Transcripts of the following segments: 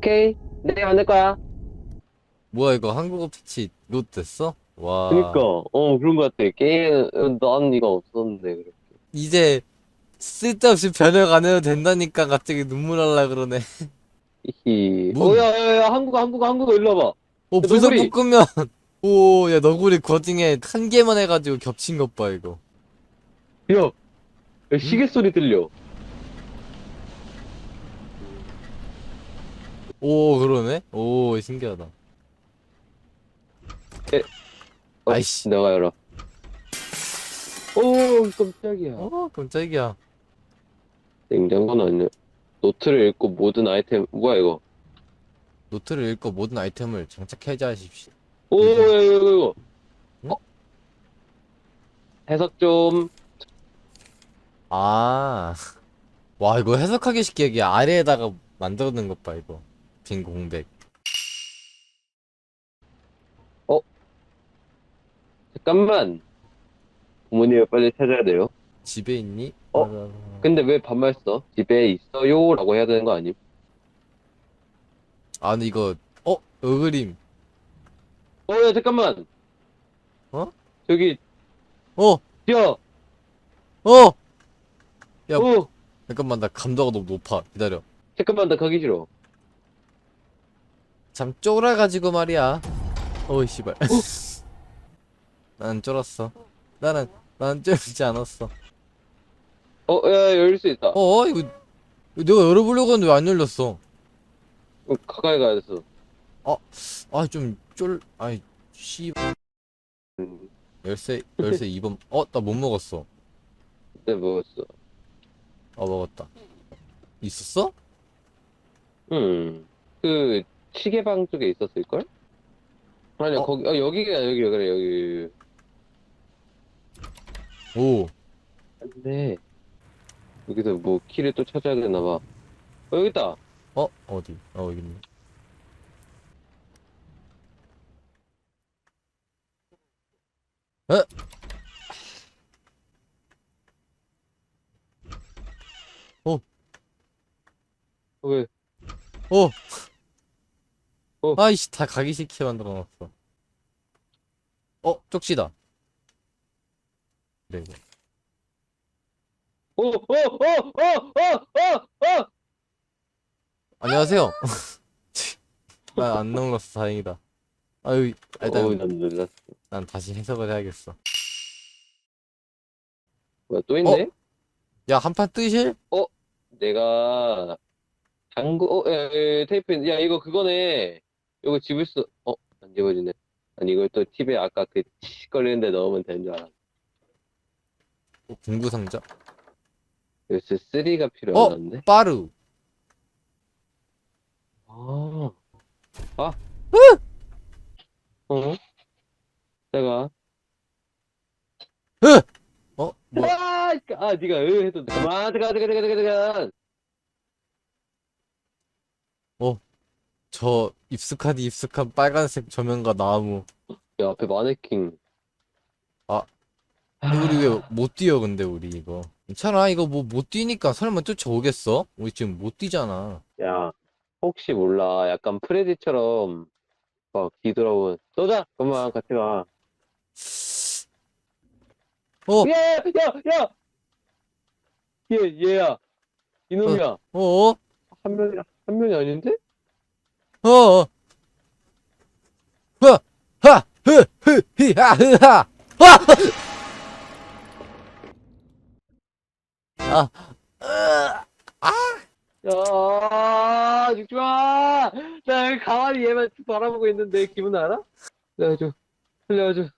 오케이. 내가 만들 거야. 뭐야 이거 한국어 패치 이거 됐어? 와 그니까, 어, 그런 거 같아. 게임, 난 이거 없었는데, 그래. 이제 쓸데없이 변형 안 해도 된다니까 갑자기 눈물 날라 그러네 히히. 문. 어, 야, 야, 야, 한국어, 한국어, 한국어, 일로 와봐. 오 불석 너구리. 볶으면 오야 너구리 거딩에 한 개만 해가지고 겹친 것 봐 이거 야, 야, 시계 소리 들려. 오 그러네 오 신기하다 어, 아이씨. 내가 열어. 오, 깜짝이야. 어 깜짝이야 냉장고는 아니야. 노트를 읽고 모든 아이템, 뭐야, 이거? 노트를 읽고 모든 아이템을 장착해자 하십시오 오, 이거. 이거, 이거, 이거. 응? 어? 해석 좀. 아. 와, 이거 해석하기 쉽게 여기 아래에다가 만들어 놓은 것 봐, 이거. 빈 공백. 잠깐만. 부모님을 빨리 찾아야 돼요. 집에 있니? 어? 아, 근데 왜 반말 써? 집에 있어요? 라고 해야 되는 거 아님? 아, 근데 이거, 어? 어그림. 어, 야, 잠깐만. 어? 저기, 어! 뛰어! 어! 야. 어! 잠깐만, 나 감도가 너무 높아. 기다려. 잠깐만, 나 가기 싫어. 참 쫄아가지고 말이야. 어이, 씨발. 난 쫄았어. 나는, 난 쫄지 않았어. 어, 야, 열릴 수 있다. 어, 이거, 이거 내가 열어보려고 했는데 왜 안 열렸어? 어, 가까이 가야 돼서. 아, 좀 쫄, 아이, 씨. 음, 열쇠, 열쇠 2번. 어, 나 못 먹었어. 그때 먹었어. 어, 먹었다. 있었어? 음, 그, 시계방 쪽에 있었을걸? 아니야, 어? 거기, 어, 여기가, 여기, 그래, 여기. 오, 근데, 여기서 뭐, 키를 또 찾아야 되나 봐. 어, 여기 있다. 어, 어디? 어, 여기 있네. 에? 어, 왜? 어! 어. 아이씨, 다 가기 싫게 만들어 놨어. 어, 쪽지다. 그래, 이거. 어, 어, 어, 어, 어, 어, 어! 안녕하세요. 나 안 넘어갔어, 다행이다. 아유, 일단, 어우, 난 놀랐어. 난 다시 해석을 해야겠어. 뭐야, 또 있네? 야, 한판 뜨실? 내가, 당구, 어, 야, 야, 야, 테이프, 있네. 야, 이거 그거네. 이거 집을 수, 어, 안 집어지네. 아니, 이걸 또 팁에 아까 그, 치거리는데 넣으면 되는 줄 알았어. 어, 공구 상자? 요새 3가 어? 필요하다는데? 빠르. 아, 아, 어? 내가, 어? 뭐, 아, 아, 니가, 으, 해도 돼. 그만, 들어가, 들어가, 들어가, 들어가. 저 입숙한 입숙한 빨간색 조명과 나무. 야, 앞에 마네킹. 아. 근데 우리 왜 못 뛰어 근데 우리 이거. 괜찮아 이거 뭐 못 뛰니까 설마 쫓아오겠어? 우리 지금 못 뛰잖아. 야, 혹시 몰라. 약간 프레디처럼 막 뒤돌아오면 쏘자. 그만 같이 가. 어? 야, 야, 야. 얘, 얘야. 이놈이야. 어? 한 명이 한 명이 아닌데? 어? 어? 허! 하! 흐! 흐! 히! 하! 흐! 하! 와! 아. 야, 죽지 마. 나 여기 가만히 얘만 바라보고 있는데 기분 알아? 살려줘. 살려줘.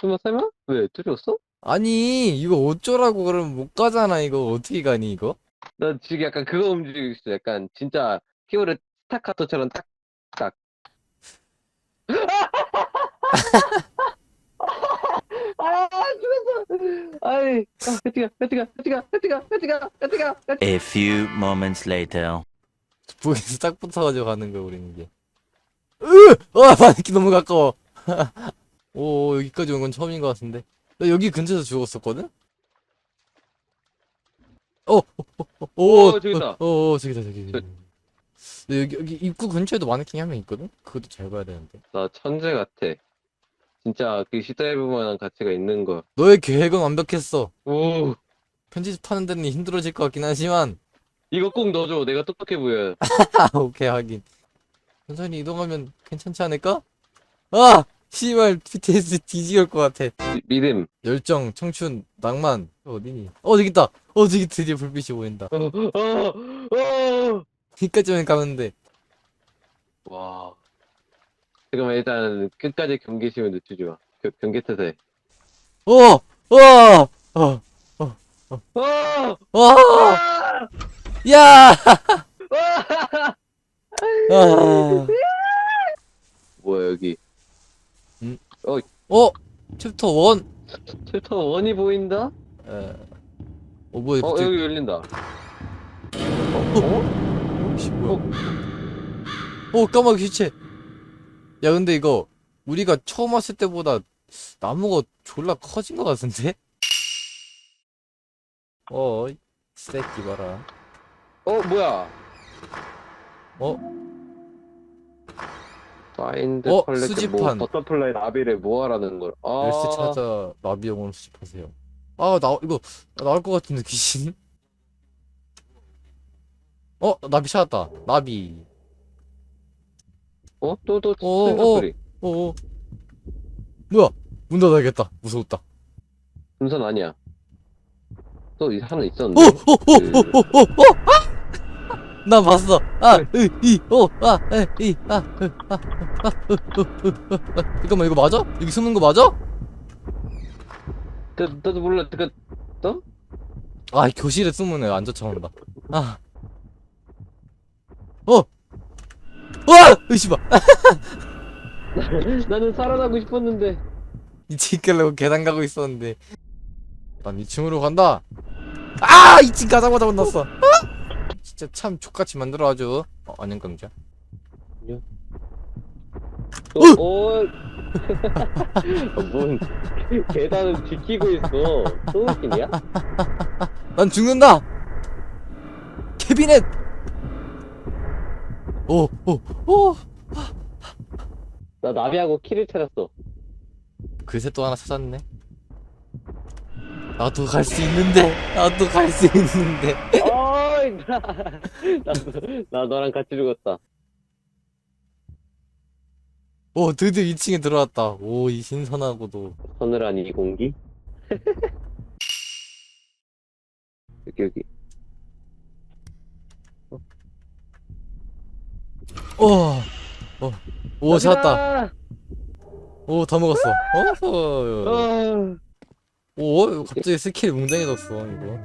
설마 설마? 왜 뚫렸어? 아니 이거 어쩌라고 그러면 못 가잖아 이거 어떻게 가니 이거? 나 지금 약간 그거 움직이고 있어. 약간 진짜 키보드 스타카토처럼 딱, 딱. 아, 죽었어. 아이, 아, 혜티가, 혜티가, 혜티가, 혜티가, 혜티가, 혜티가. A few moments later. 북에서 딱 붙어가지고 가는 거야 우리는 이게 으! 아 바퀴 너무 가까워 오 여기까지 온 건 처음인 것 같은데 나 여기 근처에서 죽었었거든? 오, 어, 저기다. 어, 어, 어, 저기다, 저기. 저- 근데 여기, 여기 입구 근처에도 마네킹 한명 있거든? 그것도 잘 봐야 되는데. 나 천재 같아. 진짜 그 시도해볼 만한 가치가 있는 거. 너의 계획은 완벽했어. 오, 편집하는 데는 힘들어질 것 같긴 하지만. 이거 꼭 넣어줘. 내가 똑똑해 보여. 아, 오케이, 하긴. 천천히 이동하면 괜찮지 않을까? 아! 씨발, BTS 뒤지올 것 같아. 미- 믿음. 열정, 청춘, 낭만. 어디니? 어, 저기 있다! 어, 저기 드디어 불빛이 보인다. 어, 어, 어. 여기까지만 가면 돼. 와. 잠깐만, 일단 끝까지 경계심을 늦추지 마. 겨- 경계 태세. 어! 어! 어! 어! 어! 아! 야! 아! 아. 뭐야, 여기. 어! 챕터 1! 챕터 1이 보인다? 에. 어, 뭐야, 어, 갑자기. 여기 열린다. 어? 어? 씨, 뭐야. 어, 까마귀 시체. 야, 근데 이거, 우리가 처음 왔을 때보다 나무가 졸라 커진 것 같은데? 어, 이 새끼 봐라. 어, 뭐야? 어? 파인드 어, 컬렉트 수집판. 뭐, 버터플라이 나비를 뭐하라는 걸. 아. 열쇠 찾아 나비용으로 수집하세요. 아, 나, 이거, 나올 것 같은데, 귀신? 어, 나비 찾았다. 나비. 어? 또, 또, 어, 어. 소리. 어, 어. 뭐야? 문 닫아야겠다. 무서웠다. 금선 아니야. 또 이- 하나 어, 있었는데. 어, 어, 어, 어, 어, 어! 나 봤어. 아, 으, 이, 어, 아, 에, 이, 아, 으, 아, 아, 으, 으, 으, 으, 으. 잠깐만, 이거 맞아? 여기 숨는 거 맞아? 나, 나도 몰라. 그, 아, 이 교실에 숨은 애안 쫓아온다. 아. 어! 와! 으씨발! 나는 살아나고 싶었는데. 2층 가려고 계단 가고 있었는데. 난 2층으로 간다! 아! 2층 가자마자 만났어. 아! 진짜 참 족같이 만들어 아주. 어, 안녕, 강자. 또, 어. 뭔, 계단을 지키고 있어. 또 웃기냐? 난 죽는다! 캐비넷! 오, 오, 오! 나 나비하고 키를 찾았어. 글쎄 또 하나 찾았네. 나도 갈 수 있는데, 나도 갈 수 있는데. 어 이, 나, 나, 나 너랑 같이 죽었다. 오, 드디어 2층에 들어왔다. 오, 이 신선하고도. 서늘한 이 공기. 여기, 여기. 오, 어, 오, 찾았다. 오, 다 먹었어. 어, 어, 오, 갑자기 스킬 웅장해졌어, 이거.